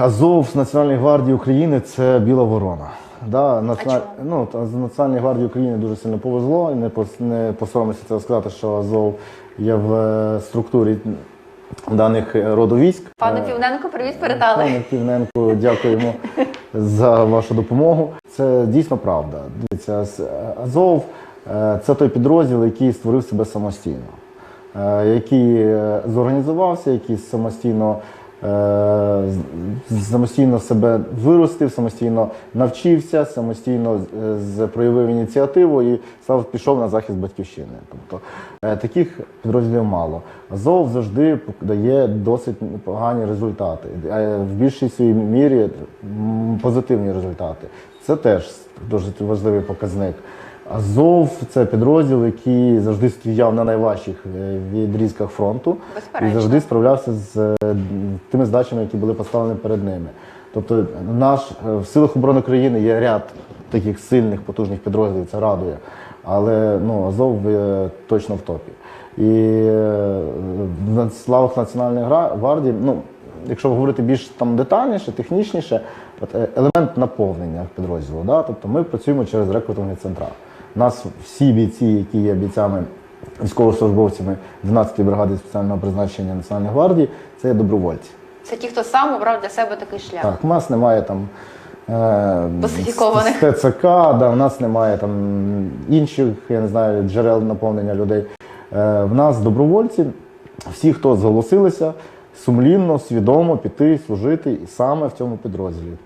Азов з Національної гвардії України це біла ворона. Да, національ... ну, з Національної гвардії України дуже сильно повезло, і не, пос... не посоромося це сказати, що Азов є в е, структурі даних е, роду військ. Пане Е, Півненко, привіт передали. Пане Півненко, дякуємо за вашу допомогу. Це дійсно правда. Дивіться, Азов це той підрозділ, який створив себе самостійно, який зорганізувався, який самостійно. Е, Самостійно себе виростив, самостійно навчився, самостійно е, проявив ініціативу і став пішов на захист батьківщини. Тобто е, таких підрозділів мало. Азов завжди дає досить непогані результати. В більшій своїй мірі позитивні результати. Це теж дуже важливий показник. Азов це підрозділ, який завжди стояв на найважчих е, відрізках фронту і завжди справлявся з е, тими задачами, які були поставлені перед ними. Тобто, наш е, в силах оборони країни є ряд таких сильних, потужних підрозділів, це радує. Але ну, Азов точно в топі. І в славах Національної гвардії, ну, якщо говорити більш там детальніше, технічніше, от, елемент наповнення підрозділу. Да? Тобто ми працюємо через рекрутингові центра. Нас всі бійці, які є бійцями, військовослужбовцями 12-ї бригади спеціального призначення Національної гвардії, це є добровольці. Це ті, хто сам обрав для себе такий шлях. Так, у нас немає там. е, ТЦК, да, у нас немає там інших, я не знаю, джерел наповнення людей. Е, в нас добровольці, всі, хто зголосилися, сумлінно, свідомо піти служити саме в цьому підрозділі.